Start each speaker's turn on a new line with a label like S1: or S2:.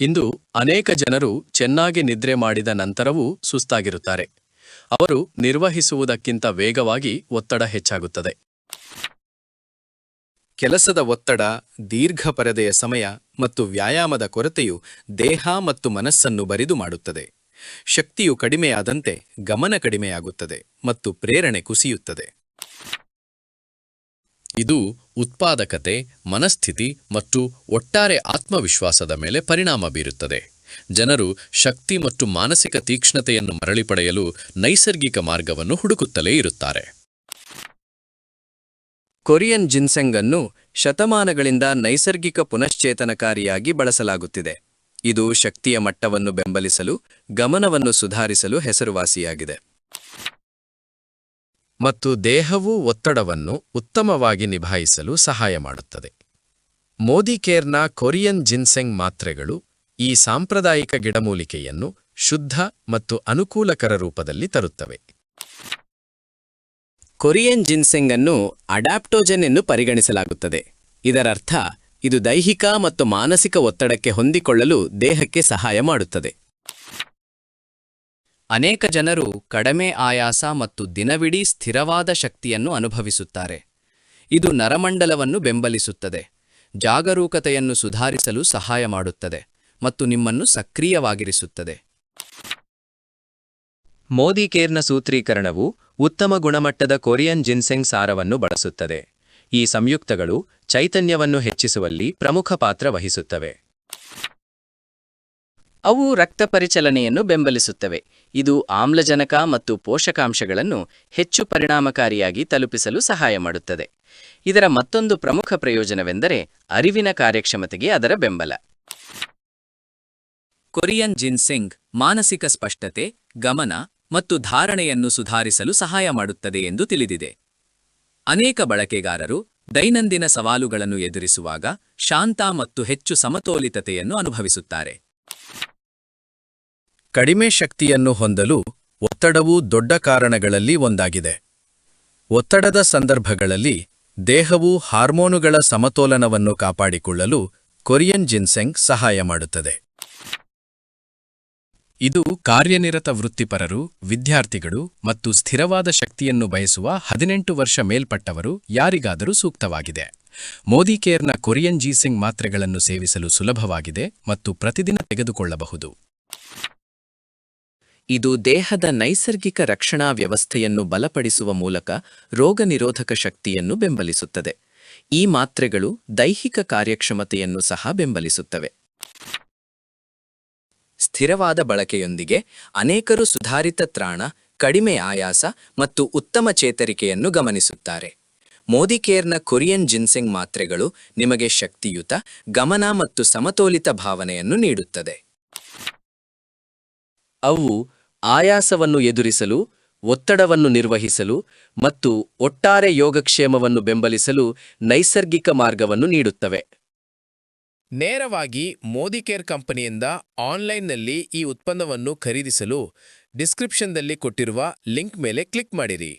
S1: ಇಂದು ಅನೇಕ ಜನರು ಚೆನ್ನಾಗಿ ನಿದ್ರೆ ಮಾಡಿದ ನಂತರವೂ ಸುಸ್ತಾಗಿರುತ್ತಾರೆ. ಅವರು ನಿರ್ವಹಿಸುವುದಕ್ಕಿಂತ ವೇಗವಾಗಿ ಒತ್ತಡ ಹೆಚ್ಚಾಗುತ್ತದೆ.
S2: ಕೆಲಸದ ಒತ್ತಡ, ದೀರ್ಘ ಪರದೆಯ ಸಮಯ ಮತ್ತು ವ್ಯಾಯಾಮದ ಕೊರತೆಯು ದೇಹ ಮತ್ತು ಮನಸ್ಸನ್ನು ಬರಿದು ಮಾಡುತ್ತದೆ. ಶಕ್ತಿಯು ಕಡಿಮೆಯಾದಂತೆ ಗಮನ ಕಡಿಮೆಯಾಗುತ್ತದೆ ಮತ್ತು ಪ್ರೇರಣೆ ಕುಸಿಯುತ್ತದೆ.
S1: ಇದು ಉತ್ಪಾದಕತೆ, ಮನಸ್ಥಿತಿ ಮತ್ತು ಒಟ್ಟಾರೆ ಆತ್ಮವಿಶ್ವಾಸದ ಮೇಲೆ ಪರಿಣಾಮ ಬೀರುತ್ತದೆ. ಜನರು ಶಕ್ತಿ ಮತ್ತು ಮಾನಸಿಕ ತೀಕ್ಷ್ಣತೆಯನ್ನು ಮರಳಿ ಪಡೆಯಲು ನೈಸರ್ಗಿಕ ಮಾರ್ಗವನ್ನು ಹುಡುಕುತ್ತಲೇ ಇರುತ್ತಾರೆ. ಕೊರಿಯನ್ ಜಿನ್ಸೆಂಗ್ ಅನ್ನು ಶತಮಾನಗಳಿಂದ ನೈಸರ್ಗಿಕ ಪುನಶ್ಚೇತನಕಾರಿಯಾಗಿ ಬಳಸಲಾಗುತ್ತಿದೆ. ಇದು ಶಕ್ತಿಯ ಮಟ್ಟವನ್ನು ಬೆಂಬಲಿಸಲು, ಗಮನವನ್ನು ಸುಧಾರಿಸಲು ಹೆಸರುವಾಸಿಯಾಗಿದೆ. ಮತ್ತು ದೇಹವು ಒತ್ತಡವನ್ನು ಉತ್ತಮವಾಗಿ ನಿಭಾಯಿಸಲು ಸಹಾಯ ಮಾಡುತ್ತದೆ. ಮೋದಿಕೇರ್ನ ಕೊರಿಯನ್ ಜಿನ್ಸೆಂಗ್ ಮಾತ್ರೆಗಳು ಈ ಸಾಂಪ್ರದಾಯಿಕ ಗಿಡಮೂಲಿಕೆಯನ್ನು ಶುದ್ಧ ಮತ್ತು ಅನುಕೂಲಕರ ರೂಪದಲ್ಲಿ ತರುತ್ತವೆ. ಕೊರಿಯನ್ ಜಿನ್ಸೆಂಗ್ ಅನ್ನು ಅಡಾಪ್ಟೋಜನ್ ಎಂದು ಪರಿಗಣಿಸಲಾಗುತ್ತದೆ. ಇದರರ್ಥ, ಇದು ದೈಹಿಕ ಮತ್ತು ಮಾನಸಿಕ ಒತ್ತಡಕ್ಕೆ ಹೊಂದಿಕೊಳ್ಳಲು ದೇಹಕ್ಕೆ ಸಹಾಯ ಮಾಡುತ್ತದೆ. ಅನೇಕ ಜನರು ಕಡಿಮೆ ಆಯಾಸ ಮತ್ತು ದಿನವಿಡೀ ಸ್ಥಿರವಾದ ಶಕ್ತಿಯನ್ನು ಅನುಭವಿಸುತ್ತಾರೆ. ಇದು ನರಮಂಡಲವನ್ನು ಬೆಂಬಲಿಸುತ್ತದೆ. ಜಾಗರೂಕತೆಯನ್ನು ಸುಧಾರಿಸಲು ಸಹಾಯ ಮಾಡುತ್ತದೆ ಮತ್ತು ನಿಮ್ಮನ್ನು ಸಕ್ರಿಯವಾಗಿರಿಸುತ್ತದೆ. ಮೋದಿ ಕೇರ್ನ ಸೂತ್ರೀಕರಣವು ಉತ್ತಮ ಗುಣಮಟ್ಟದ ಕೊರಿಯನ್ ಜಿನ್ಸೆಂಗ್ ಸಾರವನ್ನು ಬಳಸುತ್ತದೆ. ಈ ಸಂಯುಕ್ತಗಳು ಚೈತನ್ಯವನ್ನು ಹೆಚ್ಚಿಸುವಲ್ಲಿ ಪ್ರಮುಖ ಪಾತ್ರ ವಹಿಸುತ್ತವೆ.
S3: ಅವು ರಕ್ತ ಪರಿಚಲನೆಯನ್ನು ಬೆಂಬಲಿಸುತ್ತವೆ. ಇದು ಆಮ್ಲಜನಕ ಮತ್ತು ಪೋಷಕಾಂಶಗಳನ್ನು ಹೆಚ್ಚು ಪರಿಣಾಮಕಾರಿಯಾಗಿ ತಲುಪಿಸಲು ಸಹಾಯ ಮಾಡುತ್ತದೆ. ಇದರ ಮತ್ತೊಂದು ಪ್ರಮುಖ ಪ್ರಯೋಜನವೆಂದರೆ ಅರಿವಿನ ಕಾರ್ಯಕ್ಷಮತೆಗೆ ಅದರ ಬೆಂಬಲ. ಕೊರಿಯನ್ ಜಿನ್ಸಿಂಗ್ ಮಾನಸಿಕ ಸ್ಪಷ್ಟತೆ, ಗಮನ ಮತ್ತು ಧಾರಣೆಯನ್ನು ಸುಧಾರಿಸಲು ಸಹಾಯ ಮಾಡುತ್ತದೆ ಎಂದು ತಿಳಿದಿದೆ. ಅನೇಕ ಬಳಕೆಗಾರರು ದೈನಂದಿನ ಸವಾಲುಗಳನ್ನು ಎದುರಿಸುವಾಗ ಶಾಂತ ಮತ್ತು ಹೆಚ್ಚು ಸಮತೋಲಿತತೆಯನ್ನು ಅನುಭವಿಸುತ್ತಾರೆ.
S1: ಕಡಿಮೆ ಶಕ್ತಿಯನ್ನು ಹೊಂದಲು ಒತ್ತಡವು ದೊಡ್ಡ ಕಾರಣಗಳಲ್ಲಿ ಒಂದಾಗಿದೆ. ಒತ್ತಡದ ಸಂದರ್ಭಗಳಲ್ಲಿ ದೇಹವು ಹಾರ್ಮೋನುಗಳ ಸಮತೋಲನವನ್ನು ಕಾಪಾಡಿಕೊಳ್ಳಲು ಕೊರಿಯನ್ ಜಿನ್ಸೆಂಗ್ ಸಹಾಯ ಮಾಡುತ್ತದೆ. ಇದು ಕಾರ್ಯನಿರತ ವೃತ್ತಿಪರರು, ವಿದ್ಯಾರ್ಥಿಗಳು ಮತ್ತು ಸ್ಥಿರವಾದ ಶಕ್ತಿಯನ್ನು ಬಯಸುವ ಹದಿನೆಂಟು ವರ್ಷ ಮೇಲ್ಪಟ್ಟವರು ಯಾರಿಗಾದರೂ ಸೂಕ್ತವಾಗಿದೆ. ಮೋದಿ ಕೇರ್ನ ಕೊರಿಯನ್ ಜೀಸಿಂಗ್ ಮಾತ್ರೆಗಳನ್ನು ಸೇವಿಸಲು ಸುಲಭವಾಗಿದೆ ಮತ್ತು ಪ್ರತಿದಿನ ತೆಗೆದುಕೊಳ್ಳಬಹುದು. ಇದು ದೇಹದ ನೈಸರ್ಗಿಕ ರಕ್ಷಣಾ ವ್ಯವಸ್ಥೆಯನ್ನು ಬಲಪಡಿಸುವ ಮೂಲಕ ರೋಗನಿರೋಧಕ ಶಕ್ತಿಯನ್ನು ಬೆಂಬಲಿಸುತ್ತದೆ. ಈ ಮಾತ್ರೆಗಳು ದೈಹಿಕ ಕಾರ್ಯಕ್ಷಮತೆಯನ್ನು ಸಹ ಬೆಂಬಲಿಸುತ್ತವೆ. ಸ್ಥಿರವಾದ ಬಳಕೆಯೊಂದಿಗೆ ಅನೇಕರು ಸುಧಾರಿತ ತ್ರಾಣ, ಕಡಿಮೆ ಆಯಾಸ ಮತ್ತು ಉತ್ತಮ ಚೇತರಿಕೆಯನ್ನು ಗಮನಿಸುತ್ತಾರೆ. ಮೋದಿಕೇರ್ನ ಕೊರಿಯನ್ ಜಿನ್ಸಿಂಗ್ ಮಾತ್ರೆಗಳು ನಿಮಗೆ ಶಕ್ತಿಯುತ, ಗಮನ ಮತ್ತು ಸಮತೋಲಿತ ಭಾವನೆಯನ್ನು ನೀಡುತ್ತದೆ. ಅವು ಆಯಾಸವನ್ನು ಎದುರಿಸಲು, ಒತ್ತಡವನ್ನು ನಿರ್ವಹಿಸಲು ಮತ್ತು ಒಟ್ಟಾರೆ ಯೋಗಕ್ಷೇಮವನ್ನು ಬೆಂಬಲಿಸಲು ನೈಸರ್ಗಿಕ ಮಾರ್ಗವನ್ನು ನೀಡುತ್ತವೆ.
S4: ನೇರವಾಗಿ ಮೋದಿ ಕೇರ್ ಕಂಪನಿಯಿಂದ ಆನ್ಲೈನ್ನಲ್ಲಿ ಈ ಉತ್ಪನ್ನವನ್ನು ಖರೀದಿಸಲು ಡಿಸ್ಕ್ರಿಪ್ಷನ್ದಲ್ಲಿ ಕೊಟ್ಟಿರುವ ಲಿಂಕ್ ಮೇಲೆ ಕ್ಲಿಕ್ ಮಾಡಿರಿ.